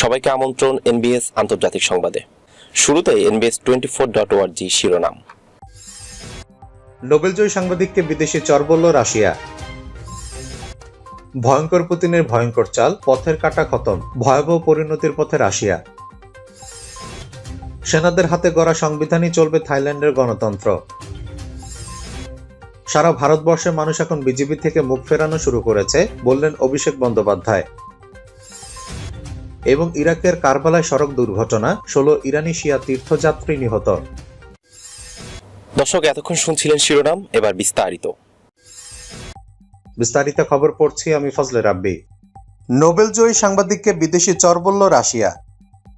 সবাইকে আমন্ত্রণ এনবিএস আন্তর্জাতিক সংবাদে। শুরুতে এনবিএস টোয়েন্টি ফোর ডট ওয়ার্জি শিরোনাম। নোবেলজয়ী সাংবাদিককে বিদেশি চর বলল রাশিয়া। ভয়ঙ্কর পুতিনের ভয়ঙ্কর চাল, পথের কাটা খতম, ভয়াবহ পরিণতির পথে রাশিয়া। সেনাদের হাতে গড়া সংবিধানই চলবে থাইল্যান্ডের গণতন্ত্র। সারা ভারতবর্ষের মানুষ এখন বিজেপি থেকে মুখ ফেরানো শুরু করেছে, বললেন অভিষেক বন্দ্যোপাধ্যায়। এবং ইরাকের কারবালায় সড়ক দুর্ঘটনা ষোলো ইরানি শিয়া তীর্থযাত্রী নিহত। দর্শক এতক্ষণ শুনছিলেন শিরোনাম এবার বিস্তারিত। বিস্তারিত খবর পড়ছি আমি ফজলে রাব্বি। নোবেল জয়ী সাংবাদিককে বিদেশি চর বলল রাশিয়া।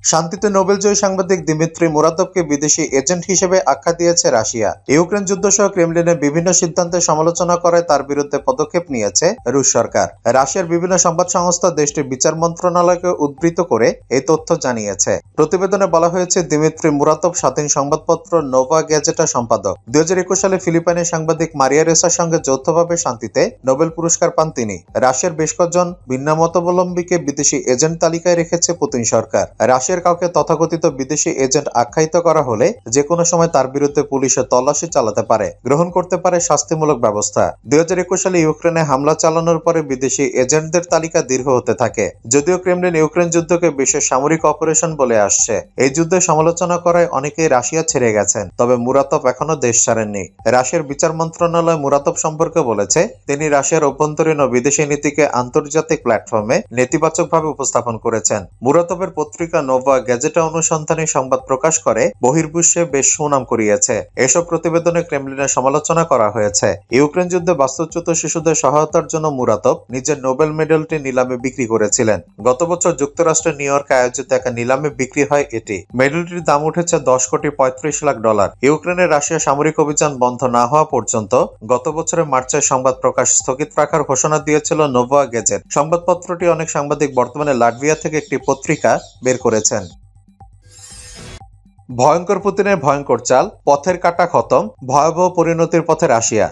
শান্তিতে নোবেলজয়ী সাংবাদিক দিমিত্রি মুরাতবকে বিদেশি এজেন্ট হিসেবে আখ্যা দিয়েছে রাশিয়া। ইউক্রেন যুদ্ধ সহ ক্রেমলিনের বিভিন্ন সিদ্ধান্তের সমালোচনা করে তার বিরুদ্ধে পদক্ষেপ নিয়েছে রুশ সরকার। রাশিয়ার বিভিন্ন সংবাদ সংস্থা দেশটির বিচার মন্ত্রণালয়কে উদ্ধৃত করে এই তথ্য জানিয়েছে। প্রতিবেদনে বলা হয়েছে, দিমিত্রি মুরাতব স্বাধীন সংবাদপত্র নোভা গ্যাজেটা সম্পাদক। দুই হাজার একুশ সালে ফিলিপাইনের সাংবাদিক মারিয়া রেসার সঙ্গে যৌথভাবে শান্তিতে নোবেল পুরস্কার পান তিনি। রাশিয়ার বেশ কজন ভিন্নমতাবলম্বীকে বিদেশি এজেন্ট তালিকায় রেখেছে পুতিন সরকার। রাশিয়ার কাউকে তথাকথিত বিদেশি এজেন্ট আখ্যায়িত করা হলে যে কোনো সময় তার বিরুদ্ধে পুলিশে তল্লাশি চালাতে পারে, গ্রহণ করতে পারে শাস্তিমূলক ব্যবস্থা। দুই সালে ইউক্রেনে হামলা চালানোর পরে বিদেশি এজেন্টদের তালিকা দীর্ঘ হতে থাকে, যদিও ক্রেমলিন ইউক্রেন যুদ্ধকে বিশেষ সামরিক অপারেশন বলে আসছে। এই যুদ্ধে সমালোচনা করায় অনেকেই রাশিয়া ছেড়ে গেছেন, তবে মুরাতব এখনও দেশ ছাড়েননি। রাশিয়ার বিচার মন্ত্রণালয় মুরাতব সম্পর্কে বলেছে, তিনি রাশিয়ার অভ্যন্তরীণ ও বিদেশি নীতিকে আন্তর্জাতিক প্ল্যাটফর্মে নেতিবাচকভাবে উপস্থাপন করেছেন। মুরাতবের পত্রিকা নোভা গ্যাজেটা অনুসন্ধানী সংবাদ প্রকাশ করে, বহির্বিশ্বে বেশ সুনাম করিয়েছে এসব প্রতিবেদনে ক্রেমলিনের সমালোচনা করা হয়েছে। ইউক্রেন যুদ্ধে বাস্তুচ্যুত শিশুদের সহায়তার জন্য মুরাতব নিজের নোবেল মেডেলটি নিলামে বিক্রি করেছিলেন। গত বছর যুক্তরাষ্ট্রের নিউ ইয়র্কে আয়োজিত এক নিলামে বিক্রি হয় এটি। মেডেলটির দাম উঠেছে দশ কোটি পঁয়ত্রিশ লাখ ডলার। ইউক্রেনে রাশিয়া সামরিক অভিযান বন্ধ না হওয়া পর্যন্ত গত বছরের মার্চে সংবাদ প্রকাশ স্থগিত রাখার ঘোষণা দিয়েছিল নোভা গেজেট সংবাদপত্রটি অনেক সাংবাদিক বর্তমানে লাটভিয়া থেকে একটি পত্রিকা বের করেছেন। ভয়ঙ্কর পুতিনের ভয়ঙ্কর চাল পথের কাটা খতম ভয়াবহ পরিণতির পথে রাশিয়া।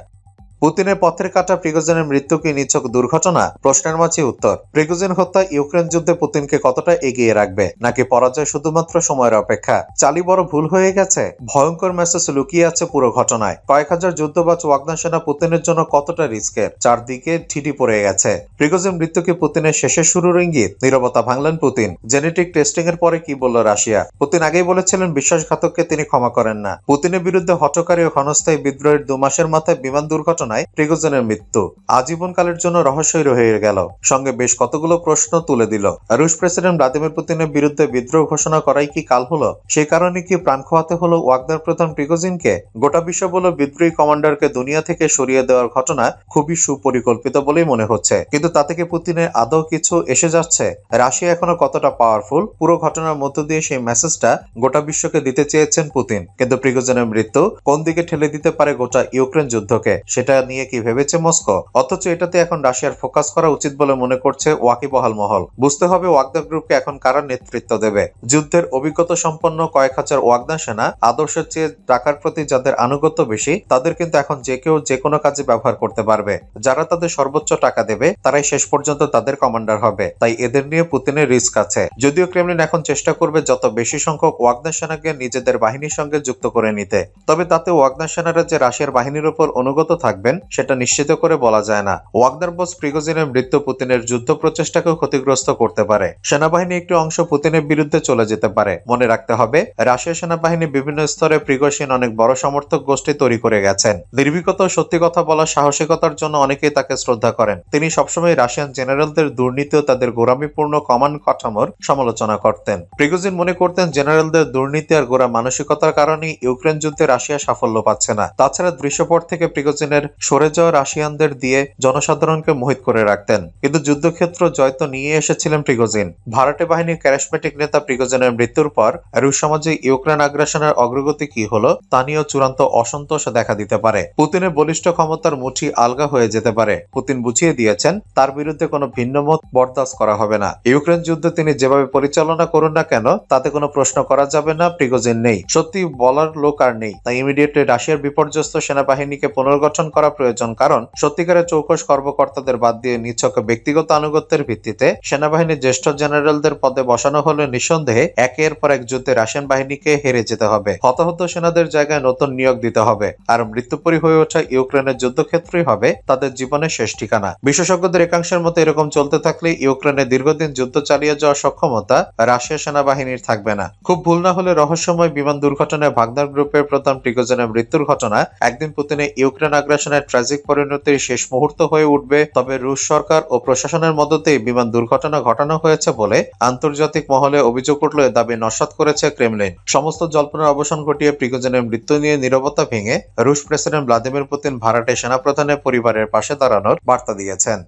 পুতিনের পথের কাটা প্রিগোজেনের মৃত্যু কি নিছক দুর্ঘটনা? প্রশ্নের মাঝে উত্তর, প্রিগোজেন হত্যা ইউক্রেন যুদ্ধে পুতিনকে কতটা এগিয়ে রাখবে? নাকি পরাজয় শুধুমাত্র সময়ের অপেক্ষা? চালি বড় ভুল হয়ে গেছে? ভয়ঙ্কর মেসেজ লুকিয়ে আছে পুরো ঘটনায়। কয়েক হাজার যুদ্ধবাজ ওয়াগনার সেনা পুতিনের জন্য কতটা রিস্কের? চারদিকে ঠিটি পড়ে গেছে। প্রিগোজেন মৃত্যু কি পুতিনের শেষের শুরুর ইঙ্গিত, নিরবতা ভাঙলেন পুতিন। জেনেটিক টেস্টিং এর পরে কি বলল রাশিয়া? পুতিন আগেই বলেছিলেন বিশ্বাসঘাতককে তিনি ক্ষমা করেন না। পুতিনের বিরুদ্ধে হটকারী ও ক্ষণস্থায়ী বিদ্রোহের দু মাসের মাথায় বিমান দুর্ঘটনায় প্রিগোজেনের মৃত্যু। আজীবনকালের জন্য রহস্যই রয়ে গেল। সঙ্গে বেশ কতগুলো প্রশ্ন তুলে দিল। রুশ প্রেসিডেন্ট ভ্লাদিমির পুতিনের বিরুদ্ধে বিদ্রোহ ঘোষণা করাই কি কাল হলো? সেই কারণে কি প্রাণ খোয়াতে হলো ওয়াগনার প্রধান প্রিগোজিনকে গোটা বিশ্ব বলল বিদ্রোহী কমান্ডারকে দুনিয়া থেকে সরিয়ে দেওয়ার ঘটনা খুবই সুপরিকল্পিত বলেই মনে হচ্ছে। কিন্তু তা থেকে পুতিনের আদৌ কিছু এসে যাচ্ছে? রাশিয়া এখনও কতটা পাওয়ারফুল পুরো ঘটনার মধ্য দিয়ে সেই মেসেজটা গোটা বিশ্বকে দিতে চেয়েছেন পুতিন। কিন্তু প্রিগোজনের মৃত্যু কোন দিকে ঠেলে দিতে পারে গোটা ইউক্রেন যুদ্ধকে? সেটা নিয়ে কি ভেবেছে মস্কো? অথচ এটাতে এখন রাশিয়ার ফোকাস করা উচিত বলে মনে করছে ওয়াকিবহাল মহল। বুঝতে হবে ওয়াগদার গ্রুপকে এখন কারা নেতৃত্ব দেবে। যুদ্ধের অভিজ্ঞতা সম্পন্ন কয়েক হাজার ওয়াগদা সেনা, আদর্শের চেয়ে টাকার প্রতি যাদের আনুগত্য বেশি, তাদের কিন্তু এখন যে কেউ যে কোনো কাজে ব্যবহার করতে পারবে। যারা তাদের সর্বোচ্চ টাকা দেবে, তারাই শেষ পর্যন্ত তাদের কমান্ডার হবে। তাই এদের নিয়ে পুতিনের রিস্ক আছে। যদিও ক্রেমলিন এখন চেষ্টা করবে যত বেশি সংখ্যক ওয়াগদা সেনাকে নিজেদের বাহিনীর সঙ্গে যুক্ত করে নিতে। তবে তাতে ওয়াগদা সেনারা যে রাশিয়ার বাহিনীর উপর অনুগত থাকবেন, সেটা নিশ্চিত করে বলা যায় না। ওয়াগদার বস প্রিগোজিনের মৃত্যু পুতিনের যুদ্ধ প্রচেষ্টাকেও ক্ষতিগ্রস্ত করতে পারে। সেনাবাহিনী একটি অংশ পুতিনের বিরুদ্ধে চলে যেতে পারে। মনে রাখতে হবে রাশিয়া সেনাবাহিনী বিভিন্ন স্তরে প্রিগোসিন অনেক বড় সমর্থক গোষ্ঠী তৈরি করে গেছেন। নির্ভীকতা ও সত্যি কথা বলার সাহসিকতার জন্য অনেকেই তাকে শ্রদ্ধা করেন। তিনি সবসময় রাশিয়ান জেনারেলদের দুর্নীতি ও তাদের গোড়ামিপূর্ণ কমান্ড কাঠামোর সমালোচনা করতেন। প্রিগোজিন মনে করতেন জেনারেলদের দুর্নীতি আর গোড়া মানসিকতার কারণে ইউক্রেন যুদ্ধে রাশিয়া সাফল্য পাচ্ছে না। তাছাড়া দৃশ্যপট থেকে প্রিগোজিনের সরে যাওয়া রাশিয়ানদের দিয়ে জনসাধারণকে মোহিত করে রাখতেন। কিন্তু যুদ্ধক্ষেত্র জয় তো নিয়ে এসেছিলেন প্রিগোজিন। ভাড়াটে বাহিনীর ক্যারিসমেটিক নেতা প্রিগোজিনের মৃত্যুর পর রুশ সমাজে ইউক্রেন আগ্রাসনের অগ্রগতি কি হলো, তা নিয়েও চূড়ান্ত অসন্তোষ দেখা দিতে পারে। পুতিনের বলিষ্ঠ ক্ষমতার মুঠি আলগা হয়ে যেতে পারে। পুতিন বুঝিয়ে দিয়েছেন, তার বিরুদ্ধে কোনো ভিন্নমত বরদাস্ত করা হবে না। ইউক্রেন যুদ্ধ তিনি যেভাবে পরিচালনা করুন না কেন, তাতে কোনো প্রশ্ন করা যাবে না, প্রিগোজিন নেই। সত্যি বলার লোক আর নেই। তাই ইমিডিয়েটলি রাশিয়ার বিপর্যস্ত সেনাবাহিনীকে পুনর্গঠন করা করা প্রয়োজন। কারণ সত্যিকারের চৌকস কর্মকর্তাদের বাদ দিয়ে নিছক ব্যক্তিগত আনুগত্যের ভিত্তিতে সেনাবাহিনীর জ্যেষ্ঠ জেনারেলদের পদে বসানো হলে নিঃসন্দেহে একের পর এক যুদ্ধে রাশিয়ান বাহিনীকে হেরে যেতে হবে। হতাহত সেনাদের জায়গায় নতুন নিয়োগ দিতে হবে। আর মৃত্যুপরী হয়ে ওঠা ইউক্রেনের যুদ্ধক্ষেত্রই হবে তাদের জীবনের শেষ ঠিকানা। বিশেষজ্ঞদের একাংশের মতো এরকম চলতে থাকলে ইউক্রেনে দীর্ঘদিন যুদ্ধ চালিয়ে যাওয়ার সক্ষমতা রাশিয়া সেনাবাহিনীর থাকবে না। খুব ভুল না হলে রহস্যময় বিমান দুর্ঘটনায় ভাগনার গ্রুপের প্রধান প্রিগোজনের মৃত্যুর ঘটনা একদিন পুতিনে ইউক্রেন আগ্রাসনের ট্র্যাজিক পরিণতির শেষ মুহূর্ত হয়ে উঠবে, তবে রুশ সরকার ও প্রশাসনের মদতেই বিমান দুর্ঘটনা ঘটানো হয়েছে বলে আন্তর্জাতিক মহলে অভিযোগ উঠলে দাবি নস্বাত করেছে ক্রেমলিন। সমস্ত জল্পনার অবসান ঘটিয়ে প্রিগোজনের মৃত্যু নিয়ে নীরবতা ভেঙে রুশ প্রেসিডেন্ট ভ্লাদিমির পুতিন ভাড়াটে সেনাপ্রধানের পরিবারের পাশে দাঁড়ানোর বার্তা দিয়েছেন।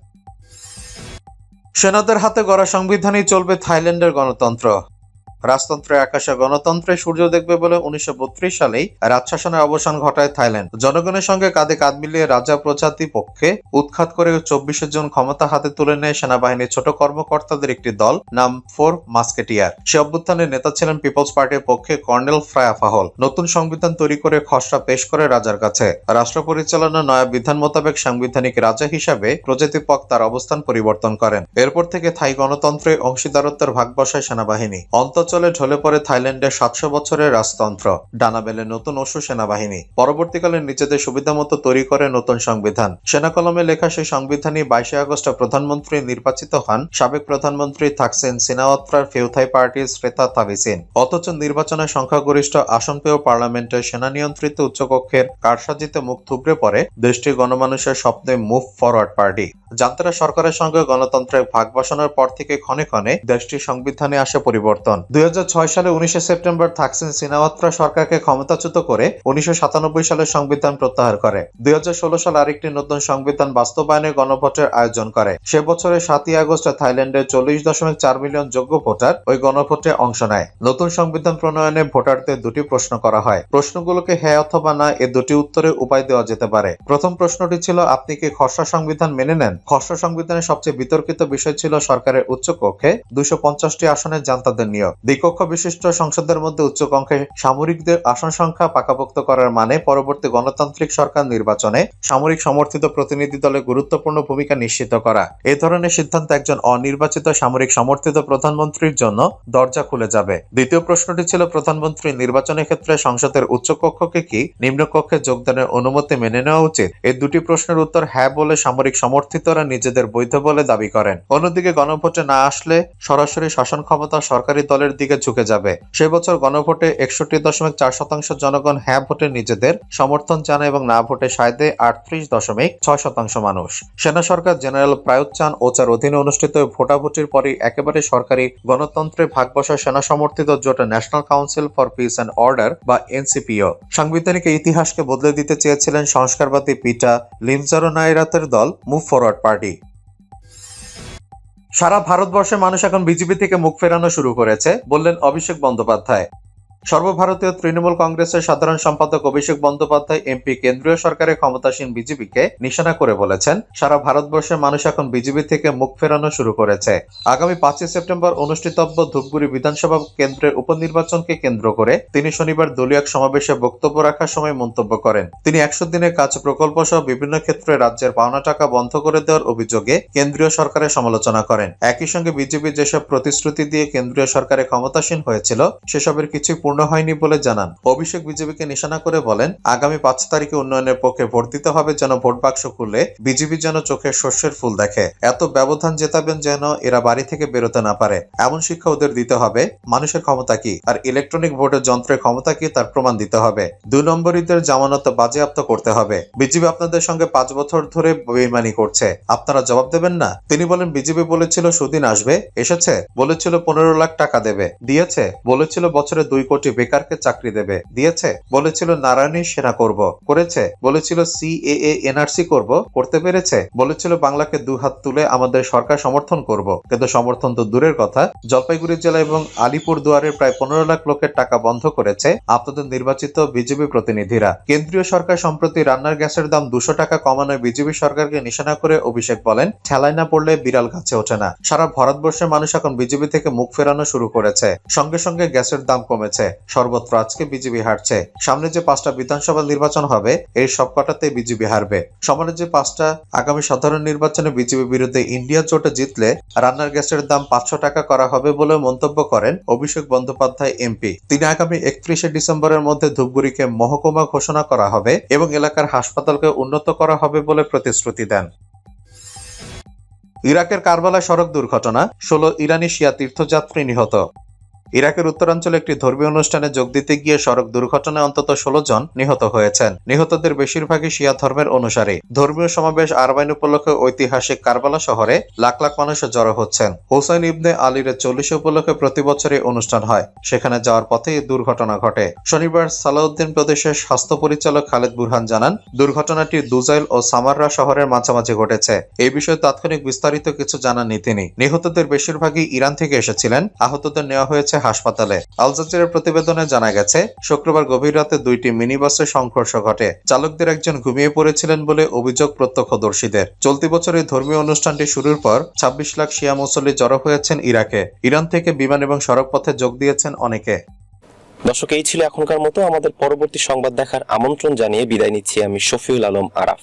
সেনাদের হাতে গড়া সংবিধানই চলবে থাইল্যান্ডের গণতন্ত্র। রাজতন্ত্রের আকাশে গণতন্ত্রে সূর্য দেখবে বলে উনিশশো বত্রিশ সালেই রাজশাসনের অবসান ঘটায় থাইল্যান্ড। জনগণের সঙ্গে কাঁধে কাঁধ মিলিয়ে রাজা প্রজাতি পক্ষে উৎখাত করে চব্বিশে জন ক্ষমতা হাতে তুলে নেয় সেনাবাহিনীর ছোট কর্মকর্তাদের একটি দল, নাম ফোর মাস্কেটিয়ার। সে অভ্যুত্থানের নেতা ছিলেন পিপলস পার্টির পক্ষে কর্নেল ফ্রায়া ফাহল। নতুন সংবিধান তৈরি করে খসড়া পেশ করে রাজার কাছে। রাষ্ট্র পরিচালনা নয়া বিধান মোতাবেক সাংবিধানিক রাজা হিসাবে প্রজাতিপক তার অবস্থান পরিবর্তন করেন। এরপর থেকে থাই গণতন্ত্রে অংশীদারত্বের ভাগ বসায় সেনাবাহিনী। অন্তচলে ঢলে পড়ে থাইল্যান্ডের সাতশো বছরের রাজতন্ত্র। ডানা বেলে নতুন অসু সেনাবাহিনী। পরবর্তীকালে নিজেদের সুবিধা মতো তৈরি করে নতুন সংবিধান। সেনা কলমে লেখা সেই সংবিধানই বাইশে আগস্ট প্রধানমন্ত্রী নির্বাচিত হন। সাবেক প্রধানমন্ত্রী থাকসেন সিনাওয়াত্রার ফেউথাই পার্টির শ্রেতা তাবিসিন। অথচ নির্বাচনে সংখ্যাগরিষ্ঠ আসন পেয়েও পার্লামেন্টের সেনা নিয়ন্ত্রিত উচ্চকক্ষের কারসাজিতে মুখ থুবড়ে পড়ে দেশটির গণমানুষের স্বপ্নে মুভ ফরওয়ার্ড পার্টি। জান্তারা সরকারের সঙ্গে গণতন্ত্রের ভাগ বসানোর পর থেকে ক্ষণে ক্ষণে দেশটির সংবিধানে আসে পরিবর্তন। দুই হাজার ছয় সালে উনিশে সেপ্টেম্বর থাকসিন সিনাওয়াত্রা সরকারকে ক্ষমতাচ্যুত করে উনিশশো সালের সংবিধান প্রত্যাহার করে। দুই হাজার ষোলো সালে আরেকটি নতুন সংবিধান বাস্তবায়নে গণভোটের আয়োজন করে। সে বছরের সাতই আগস্ট থাইল্যান্ডের চল্লিশ দশমিক চার মিলিয়ন যোগ্য ভোটার ওই গণভোটে অংশ নেয়। নতুন সংবিধান প্রণয়নে ভোটারদের দুটি প্রশ্ন করা হয়। প্রশ্নগুলোকে হ্যাঁ অথবা না, এ দুটি উত্তরে উপায় দেওয়া যেতে পারে। প্রথম প্রশ্নটি ছিল, আপনি কি খসড়া সংবিধান মেনে নেন? খসড়া সংবিধানের সবচেয়ে বিতর্কিত বিষয় ছিল সরকারের উচ্চ কক্ষে দুশো পঞ্চাশটি আসনের জান্তাদের নিয়োগ। দ্বিকক্ষ বিশিষ্ট সংসদের মধ্যে উচ্চ কক্ষে সামরিকদের আসন সংখ্যা পাকাপোক্ত করার মানে পরবর্তী গণতান্ত্রিক সরকার নির্বাচনে সামরিক সমর্থিত প্রতিনিধি দলে গুরুত্বপূর্ণ ভূমিকা নিশ্চিত করা। এ ধরনের সিদ্ধান্ত একজন অনির্বাচিত সামরিক সমর্থিত প্রধানমন্ত্রীর জন্য দরজা খুলে যাবে। দ্বিতীয় প্রশ্নটি ছিল, প্রধানমন্ত্রী নির্বাচনের ক্ষেত্রে সংসদের উচ্চ কক্ষকে কি নিম্নকক্ষে যোগদানের অনুমতি মেনে নেওয়া উচিত? এই দুটি প্রশ্নের উত্তর হ্যাঁ বলে সামরিক সমর্থিতরা নিজেদের বৈধ বলে দাবি করেন। অন্যদিকে গণভোটে না আসলে সরাসরি শাসন ক্ষমতা সরকারি দলের দিকে ঝুঁকে যাবে। সে বছর গণভোটে একষট্টি দশমিক চার শতাংশ জনগণ হ্যাঁ ভোটে নিজেদের সমর্থন জানায় এবং না ভোটে সায় দেয় আটত্রিশ দশমিক ছয় শতাংশ মানুষ। সেনা সরকার জেনারেল প্রায়ুত চান ও চার অধীনে অনুষ্ঠিত ভোটাভুটির পরই একেবারে সরকারি গণতন্ত্রে ভাগ বসা সেনা সমর্থিত জোট national council for peace and order বা এনসিপিও। সাংবিধানিক ইতিহাসকে বদলে দিতে চেয়েছিলেন সংস্কারবাদী পিটা লিমজারো নাইরাতের দল মুভ ফরওয়ার্ড। পার্টি। সারা ভারতবর্ষে মানুষ এখন বিজেপি থেকে মুখ ফেরানো শুরু করেছে বললেন অভিষেক বন্দ্যোপাধ্যায়। সর্বভারতীয় তৃণমূল কংগ্রেসের সাধারণ সম্পাদক অভিষেক বন্দ্যোপাধ্যায় এমপি কেন্দ্রীয় সরকারের ক্ষমতাসীন বিজেপিকে নিশানা করে বলেছেন, সারা ভারতবর্ষের মানুষ এখন বিজেপি থেকে মুখ ফেরানো শুরু করেছে। আগামী পাঁচই সেপ্টেম্বর অনুষ্ঠিতব্য ধূপগুড়ি বিধানসভা কেন্দ্রের উপনির্বাচনকে কেন্দ্র করে তিনি শনিবার দলীয় এক সমাবেশে বক্তব্য রাখার সময় মন্তব্য করেন। তিনি একশো দিনের কাজ প্রকল্প সহ বিভিন্ন ক্ষেত্রে রাজ্যের পাওনা টাকা বন্ধ করে দেওয়ার অভিযোগে কেন্দ্রীয় সরকারের সমালোচনা করেন। একই সঙ্গে বিজেপি যেসব প্রতিশ্রুতি দিয়ে কেন্দ্রীয় সরকারে ক্ষমতাসীন হয়েছিল, সেসবের কিছুই পূর্ণ হয়নি বলে জানান। অভিষেক বিজেপিকে নিশানা করে বলেন, আগামী পাঁচ তারিখে উন্নয়নের পক্ষে ভোট দিতে হবে যেন ভোট বাক্স খুলে বিজেপি যেন চোখে শস্যের ফুল দেখে। এত ব্যবধান জেতাবেন যেন এরা বাড়ি থেকে বেরোতে না পারে। এমন শিক্ষা ওদের দিতে হবে, মানুষের ক্ষমতা কি? আর ইলেকট্রনিক ভোটের যন্ত্রের ক্ষমতা কি তার প্রমাণ দিতে হবে? দুই নম্বরীদের জামানত বাজেয়াপ্ত করতে হবে। বিজেপি আপনাদের সঙ্গে পাঁচ বছর ধরে বেইমানি করছে। আপনারা জবাব দেবেন না? তিনি বলেন, বিজেপি বলেছিল সুদিন আসবে, এসেছে, বলেছিল পনেরো লাখ টাকা দেবে, দিয়েছে, বলেছিল বছরে দুই কোটি বেকারকে চাকরি দেবে। দিয়েছে, বলেছিল নারায়ণী সেনা করব। করেছে, বলেছিল, সিএএ এনআরসি করব। করতে পেরেছে, বলেছিল, বাংলাকে দু হাত তুলে আমাদের সরকার সমর্থন করব। কিন্তু সমর্থন তো দূরের কথা। জলপাইগুড়ি জেলা এবং আলিপুর দুয়ারের প্রায় পনেরো লাখ লোকের টাকা বন্ধ করেছে আপনাদের নির্বাচিত বিজেপি প্রতিনিধিরা। কেন্দ্রীয় সরকার সম্প্রতি রান্নার গ্যাসের দাম দুশো টাকা কমানোয় বিজেপি সরকারকে নিশানা করে অভিষেক বলেন, ঠেলায় না পড়লে বিড়াল গাছে ওঠে না। সারা ভারতবর্ষের মানুষ এখন বিজেপি থেকে মুখ ফেরানো শুরু করেছে। সঙ্গে সঙ্গে গ্যাসের দাম কমেছে। সর্বত্র আজকে বিজেপি হারছে। সামনে যে পাঁচটা বিধানসভা নির্বাচন হবে এর সবকটাতে বিজেপি হারবে। সমানে যে পাঁচটা আগামী সাধারণ নির্বাচনে বিজেপি বিরুদ্ধে ইন্ডিয়া জোটে জিতলে, রান্নার গ্যাসের দাম পাঁচশো টাকা করা হবে বলে মন্তব্য করেন অভিষেক বন্দ্যোপাধ্যায় এমপি। তিনি আগামী একত্রিশে ডিসেম্বরের মধ্যে ধূপগুড়িকে মহকুমা ঘোষণা করা হবে এবং এলাকার হাসপাতালকে উন্নত করা হবে বলে প্রতিশ্রুতি দেন। ইরাকের কারবালা সড়ক দুর্ঘটনা, ষোলো ইরানি শিয়া তীর্থযাত্রী নিহত। ইরাকের উত্তরাঞ্চলে একটি ধর্মীয় অনুষ্ঠানে যোগ দিতে গিয়ে সড়ক দুর্ঘটনায় অন্তত ষোলো জন নিহত হয়েছেন। নিহতদের বেশিরভাগই শিয়া ধর্মের অনুসারী। ধর্মীয় সমাবেশ আরবাইন উপলক্ষে ঐতিহাসিক কারবালা শহরে লাখ লাখ মানুষ জড়ো হচ্ছেন। হোসাইন ইবনে আলীর চল্লিশ উপলক্ষে প্রতি বছর এই অনুষ্ঠান হয়। সেখানে যাওয়ার পথে দুর্ঘটনা ঘটে। শনিবার সালাউদ্দিন প্রদেশের স্বাস্থ্য পরিচালক খালেদ বুরহান জানান, দুর্ঘটনাটি দুজাইল ও সামাররা শহরের মাঝামাঝি ঘটেছে। এই বিষয়ে তাৎক্ষণিক বিস্তারিত কিছু জানাননি তিনি। নিহতদের বেশিরভাগই ইরান থেকে এসেছিলেন। আহতদের নেওয়া হয়েছে হাসপাতালে। আল জাজিরার প্রতিবেদনে জানা গেছে, শুক্রবার গভীর রাতে দুইটি মিনি বাসে সংঘর্ষ ঘটে। চালকদের একজন ঘুমিয়ে পড়েছিলেন বলে অভিযোগ প্রত্যক্ষদর্শীদের। চলতি বছর এই ধর্মীয় অনুষ্ঠানটি শুরুর পর ছাব্বিশ লাখ শিয়া মুসল্লি জড়ো হয়েছেন ইরাকে। ইরান থেকে বিমান এবং সড়ক পথে যোগ দিয়েছেন অনেকে। দর্শক, এই ছিল এখনকার মতো। আমাদের পরবর্তী সংবাদ দেখার আমন্ত্রণ জানিয়ে বিদায় নিচ্ছি আমি শফিউল আলম আরাফ।